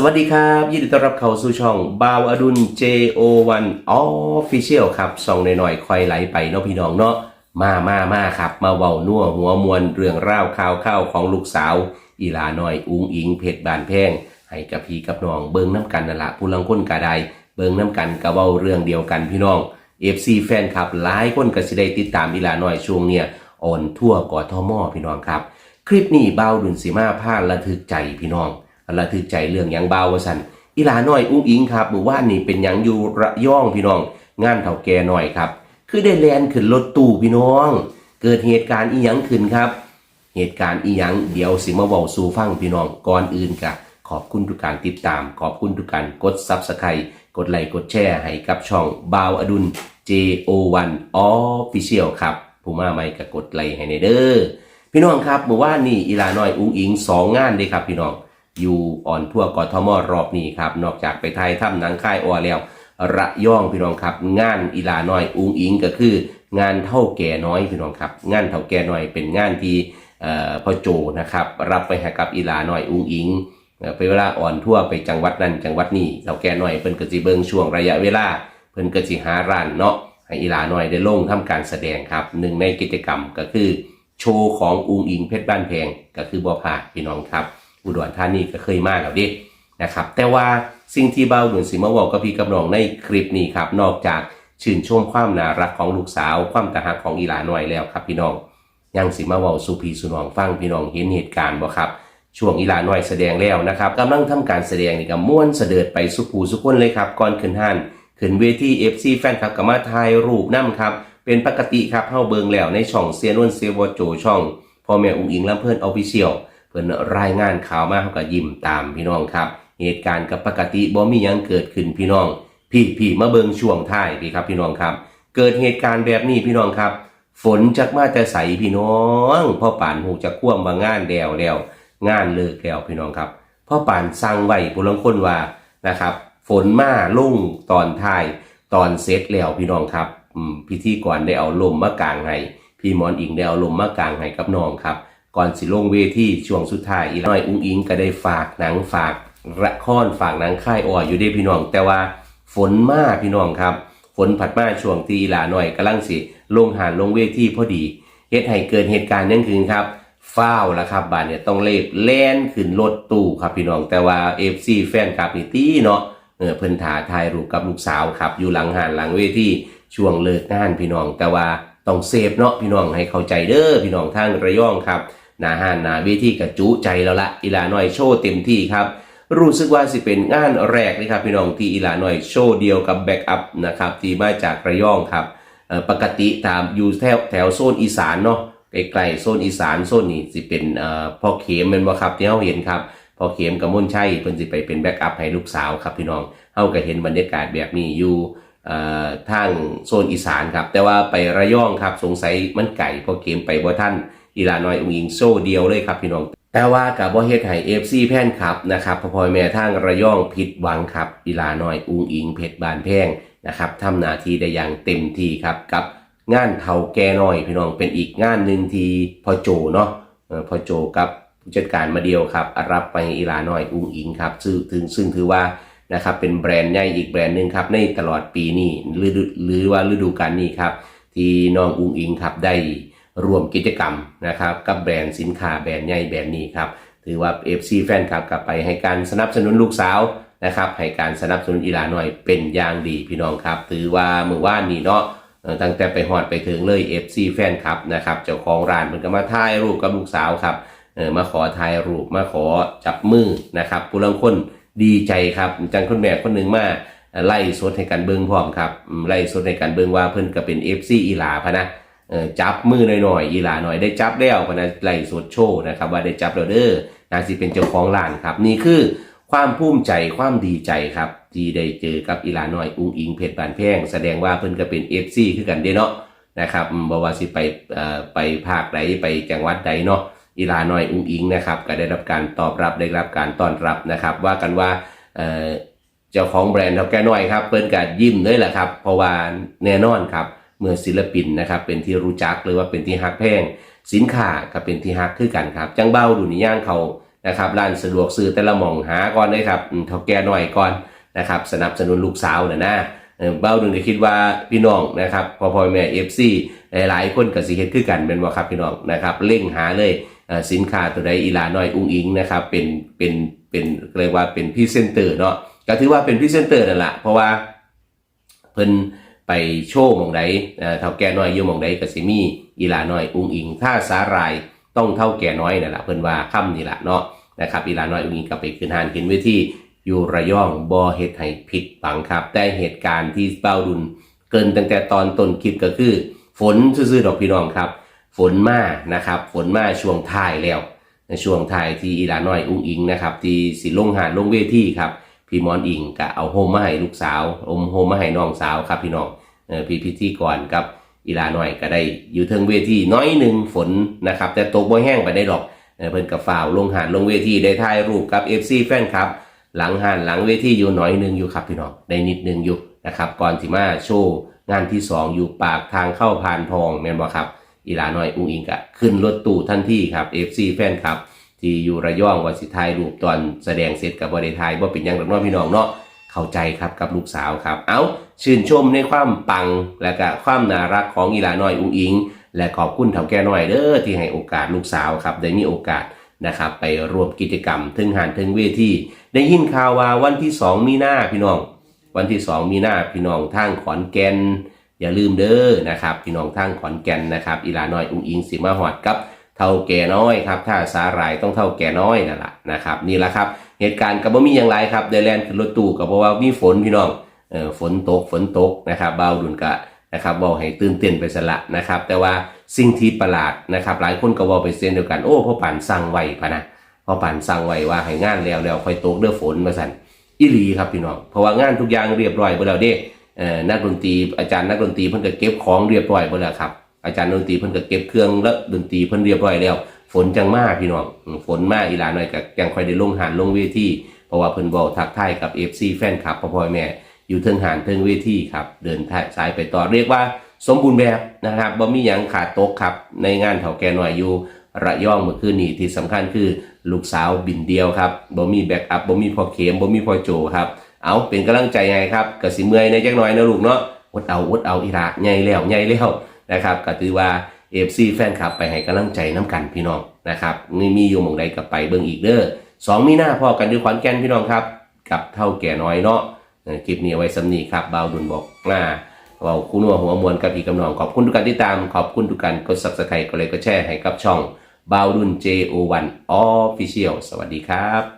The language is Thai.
สวัสดีครับ ยินดีต้อนรับเข้าสู่ช่องบาวอดุล JO1 Official ครับส่องหน่อยๆคอยไหลไปเนาะพี่น้องเนาะมามามาครับ มาเว้านัวหัวมวลเรื่องราวข่าวข้าวของลูกสาว อีลาน้อย อุ้งอิงเพชรบานแพง ให้กับพี่กับน้องเบิ่งน้ำกันนั่นละผู้ลังคนกาไดเบิ่งน้ำกันกะเว้าเรื่องเดียวกันพี่น้อง FC แฟนครับหลายคนก็สิได้ติดตามอีลาน้อยช่วงเนี่ยอ่อนทั่วกอทอมอพี่น้องครับ คลิปนี้เบาดุนสีมาผ้าระทึกใจพี่น้อง ระทึกใจเรื่องยังเบาวสันอีลาน้อยอุ้งอิงครับเมื่านนี้เป็นยังอยู่ระย่องพี่น้อง งานเถ่าแก่หน่อยครับ คือได้แลนขึ้นรถตู้พี่น้อง เกิดเหตุการณ์อีหยังขึ้นครับ เหตุการณ์อีหยังเดี๋ยวสิมาเว้าสู่ฟังพี่น้องก่อนอื่นกะขอบคุณทุกการติดตาม ขอบคุณทุกการกดซับสไครต์กดไลค์กดแชร์ให้กับช่องบาวอดุล JO1 Official ครับผู้มาใหม่ก็กดไลค์ให้ในเด้อพี่น้องครับเมื่อวานนี้อีลาน้อยอุ้งอิงสองงานเลยครับพี่น้อง อยู่อ่อนทั่วกทมรอบนี้ครับ นอกจากไปไทยถ้ำหนังค่ายออแล้ว ระย่องพี่น้องครับ งานอีลาน้อยอุงอิงก็คือ งานเท่าแก่น้อยพี่น้องครับ งานเท่าแก่น้อยเป็นงานที่พ่อโจนะครับ รับไปให้กับอีลาน้อยอุงอิงเอ่อไปเวลาอ่อนทั่วไปจังหวัดนั้นจังหวัดนี้เท่าแก่น้อยเพิ่นกสิเบิงช่วงระยะเวลา เพิ่นกสิหาร้านเนาะให้อีลาน้อยได้ลงทำการแสดงครับหนึ่งในกิจกรรมก็คือโชว์ของอุงอิงเพชรบ้านแพงก็คือบัวผาพี่น้องครับ อุดรธานีก็เคยมาแล้วดินะครับ แต่ว่าสิ่งที่เบาเหมือนสิมาบอกกับพี่กับน้องในคลิปนี้ครับ นอกจากชื่นชมความน่ารักของลูกสาว ความตาหักของอีหลาน้อยแล้วครับ พี่น้องยังสิมาว้าสู่พี่สู่น้องฟังพี่น้องเห็นเหตุการณ์บ่ครับช่วงอีหลาน้อยแสดงแล้วนะครับกำลังทำการแสดงนี่ก็ม่วนเสด็จไปสุภูสุคนเลยครับก่อนขึ้นห้านขึ้นเวที FC แฟนคลับก็มาถ่ายรูปนํครับ เป็นปกติครับเฮาเบิงแล้วในช่องเซียนวนเซียวโจช่องพ่อแม่อุ้งอิงลำเพิ่นออฟฟิเชียล เพิ่นรายงานข่าวมาเฮาก็ยิ้มตามพี่น้องครับ เหตุการณ์กับปกติบ่มียังเกิดขึ้นพี่น้อง พี่พี่มาเบิงช่วงท้ายพี่ครับ พี่น้องครับ เกิดเหตุการณ์แบบนี้พี่น้องครับ ฝนจักมาแต่ใสพี่น้องพ่อป่านหูจะคว่ำมางานแล้วแล้วงานเลิกแล้วพี่น้องครับพ่อป่านสั่งไว้ผู้ลังคนว่านะครับ ฝนมาลุ่งตอนท้ายตอนเซตแล้วพี่น้องครับพิธีก่อนได้เอาลมมากางให้พี่หมอนอิงได้เอาลมมากางให้กับน้องครับ ก่อนสิลงเวทีช่วงสุดท้ายอีน้อยอุ้งอิงก็ได้ฝากหนังฝากละครฝากหนังค่ายอ่ออยู่เด้พี่น้อง แต่ว่าฝนมาพี่น้องครับ ฝนผัดมาช่วงที่อีหลาหน่อยกำลังสิลงหานลงเวทีพอดีเฮ็ดให้เกิดเหตุการณ์นั่นคือครับฟ้าวล้วครับบานเนี่ยต้องเล็บแล่นขึ้นรถตู้ครับพี่น้องแต่ว่า FC แฟนคลับนี่ตีเนาะเออเพิ่นถ่าถ่ายรูปกับลูกสาวครับ อยู่หลังหานหลังเวทีช่วงเลิกงานพี่น้องแต่ว่า ต้องเซฟเนาะพี่น้องให้เข้าใจเด้อพี่น้องทางระยองครับหนาหานหนาเวทีกระจุใจแล้วละอีหลาน้อยโชว์เต็มที่ครับรู้สึกว่าสิเป็นงานแรกเลยครับพี่น้องที่อีหลาน้อยโชว์เดียวกับแบ็กอัพนะครับที่มาจากระยองครับปกติตามอยู่แถวแถวโซนอีสานเนาะใกล้ๆโซนอีสานโซนนี้สิเป็นพ่อเขมเป็นบ่ครับที่เราเห็นครับพ่อเขมกับมุ่นชัยเพิ่นสิไปเป็นแบ็กอัพให้ลูกสาวครับพี่น้องเฮาก็เห็นบรรยากาศแบบนี้อยู่ ทางโซนอีสานครับ แต่ว่าไประยองครับ สงสัยมันไก่พอเขมไปบ่ทันอีลาน้อยอุ้งอิงโซเดียวเลยครับพี่น้อง แต่ว่ากับบ่เฮ็ดให้ FC แพนครับนะครับพอพอยแม่ทางระยองผิดหวังครับอีลาน้อยอุงอิงเพชรบานแพงนะครับทำหน้าที่ได้อย่างเต็มที่ครับกับงานเฒ่าแก่น้อยพี่น้องเป็นอีกงานหนึ่งที่พอโจเนาะพอโจกับผู้จัดการมาเดียวครับรับไปอีลาน้อยอุงอิงครับซึ่งถึงซึ่งถือว่า นะครับเป็นแบรนด์ใหญ่อีกแบรนด์หนึ่งครับในตลอดปีนี้หรือหรือว่าฤดูกาลนี้ครับที่น้องอุ้งอิงครับได้ร่วมกิจกรรมนะครับกับแบรนด์สินค้าแบรนด์ใหญ่แบรนด์นี้ครับถือว่า FC แฟนคลับกลับไปให้การสนับสนุนลูกสาวนะครับให้การสนับสนุนอีลาหน่อยเป็นอย่างดีพี่น้องครับถือว่าเมื่อวานนี้เนาะตั้งแต่ไปฮอดไปถึงเลย FC แฟนคลับนะครับเจ้าของร้านมันก็มาถ่ายรูปกับลูกสาวครับเออมาขอถ่ายรูปมาขอจับมือนะครับผู้ลังคน ดีใจครับจังคนแม่คนหนึ่งมาไล่สดให้กันเบิ่งพร้อมครับไล่สดให้กันเบิ่งว่าเพิ่นก็เป็น FC อีหลาพะนะจับมือหน่อยๆอีหลาหน่อยได้จับแล้วพะนะไล่สดโชว์นะครับว่าได้จับแล้วเด้อนาสิเป็นเจ้าของร้านครับ นี่คือความภูมิใจความดีใจครับที่ได้เจอกับอีหลาหน่อยอุ้งอิงเพชรบานแพงแสดงว่าเพิ่นก็เป็น FC คือกันเด้เนาะนะครับอืมบ่ว่าสิไปไปภาคใดไปจังหวัดใดเนาะ อีลาหน่อยอุ้งอิงนะครับก็ได้รับการตอบรับได้รับการต้อนรับนะครับ ว่ากันว่าเอ่อเจ้าของแบรนด์เท่าแก่น้อยครับเพิ่นก็ยิ้มเลยแหละครับเพราะว่าแน่นอนครับเมื่อศิลปินนะครับเป็นที่รู้จักหรือว่าเป็นที่ฮักแพงสินค้าก็เป็นที่ฮักคือกันครับจังเบ้าดูนี่ย่างเขานะครับร้านสะดวกซื้อแต่ละหม่องหาก่อนเลยครับเท่าแก่น้อยก่อนนะครับสนับสนุนลูกสาวนะนะเออเบ้าดึงก็คิดว่าพี่น้องนะครับพอพอแม่เอฟซีหลายๆคนก็สิเฮ็ดคือกันเป็นบ่าครับพี่น้องนะครับเร่งหาเลย สินค้าตัวใดอีลาน้อยอุ้งอิงนะครับเป็นเป็นเป็นเรียกว่าเป็นพรีเซนเตอร์เนาะก็ถือว่าเป็นพรีเซนเตอร์นั่นแหละเพราะว่าเพิ่นไปโชว์มองใดเอ่อเท่าแก่น้อยอยู่มองใดก็สิมีอีลาน้อยอุ้งอิง ถ้าสาหร่ายต้องเท่าแก่น้อยนั่นแหละเพิ่นว่าค่ำนี่แหละเนาะนะครับอีลาน้อยอุ้งอิงก็ไปขึ้นหานขึ้นเวทีอยู่ระยองบ่เฮ็ดให้ผิดบังครับ แต่เหตุการณ์ที่เป้าดุลเกินตั้งแต่ตอนต้นคลิปก็คือ ฝนซื่อๆดอกพี่น้องครับ ฝนมานะครับฝนมาช่วงท้ายแล้วในช่วงท้ายที่อีหลาน้อยอุ้งอิงนะครับที่สิลงหานลงเวทีครับพี่มอนอิงก็เอาโฮมมาให้ลูกสาวอมโฮมมาให้น้องสาวครับพี่น้องเออพี่พิธีกรกับอีลาน้อยก็ได้อยู่เทิงเวทีน้อยหนึ่งฝนนะครับแต่ตกบ่แห้งไปได้ดอกเออเพิ่นกับฝ่าวลงหานลงเวทีได้ถ่ายรูปกับ FC แฟนครับหลังหานหลังเวทีอยู่น้อยหนึ่งอยู่ครับพี่น้องได้นิดหนึ่งอยู่นะครับก่อนที่มาโชว์งานที่สองอยู่ปากทางเข้าพานทองแม่นบ่ครับ อีหลาน้อยอุ้งอิงก็ขึ้นรถตู้ทันทีครับ FC แฟนครับ ที่อยู่ระยองว่าสิถ่ายรูปตอนแสดงเสร็จกับบริทายว่าเป็นยังดอกน้องพี่น้องเนาะเข้าใจครับกับลูกสาวครับ เอาชื่นชมในความปังและก็ความน่ารักของอีหลาน้อยอุ้งอิง และขอบคุณเถ่าแก่น้อยเด้อที่ให้โอกาสลูกสาวครับได้มีโอกาสนะครับไปร่วมกิจกรรมถึงหานถึงเวทีได้ยินข่าวว่าวันที่ 2 มีนาพี่น้อง วันที่ 2 มีนาพี่น้องทางขอนแก่น อย่าลืมเด้อนะครับพี่น้องทางขอนแก่นนะครับอีลาน้อยอุ้งอิงสิมาหอดกับเท่าแก่น้อยครับถ้าสาหร่ายต้องเท่าแก่น้อยนั่นแหละนะครับนี่แหละครับเหตุการณ์กับบ่มีอย่างไรครับได้แลนขึ้นรถตู้กับเพราะว่ามีฝนพี่น้องเออฝนตกฝนตกนะครับเบาดุนกะนะครับบอกให้ตื่นเต้นไปสละนะครับ แต่ว่าสิ่งที่ประหลาดนะครับ หลายคนก็บอกไปเส้นเดียวกันโอ้พ่อป่านสั่งไว้พะนะพ่อป่านสั่งไว้ว่าให้งานแล้วแล้วค่อยตกเด้อฝนมาสั่นอีหลีครับพี่น้องเพราะว่างานทุกอย่างเรียบร้อยหมดแล้วเด้ นักดนตรีอาจารย์นักดนตรีเพิ่นก็เก็บของเรียบร้อยหมดแล้วครับ อาจารย์ดนตรีเพิ่นก็เก็บเครื่องและดนตรีเพิ่นเรียบร้อยแล้ว ฝนจังมากพี่น้องฝนมากอีหลาหน่อยก็ยังค่อยได้ลงหานลงเวทีเพราะว่าเพิ่นบอกทักทายกับ FC แฟนคลับพ่อพ่อแม่อยู่เทิงหานเทิงเวทีครับ เดินสายไปต่อเรียกว่าสมบูรณ์แบบนะครับบ่มีหยังขาดตกครับ ในงานเถาแก่หน่อยอยู่ระยองเมื่อคืนนี้ที่สำคัญคือลูกสาวบินเดียวครับบ่มีแบ็กอัพบ่มีพอเข็มบ่มีพอโจครับ เอาเป็นกำลังใจไงครับก็สิเมื่อยในจักหน่อยนะลูกเนาะอดเอาอดเอาอีหลาใหญ่แล้วใหญ่แล้วนะครับก็ถือว่าเอฟซีแฟนคลับไปให้กำลังใจน้ำกันพี่น้องนะครับนี่มีอยู่หมองใดกับไปเบิ่งอีกเด้อสองมีหน้าพอกันด้วยขอนแก่นพี่น้องครับ กับเท่าแก่น้อยเนาะเออคลิปนี้ไว้สำนีครับบาวดุลบอกมาเว่าคู่นัวหัวมวลกับพี่กำนองขอบคุณทุกการที่ตามขอบคุณทุกการกด subscribe ก็เลยก็แชร์ให้กับช่องบาวดุล JO1 Official สวัสดีครับ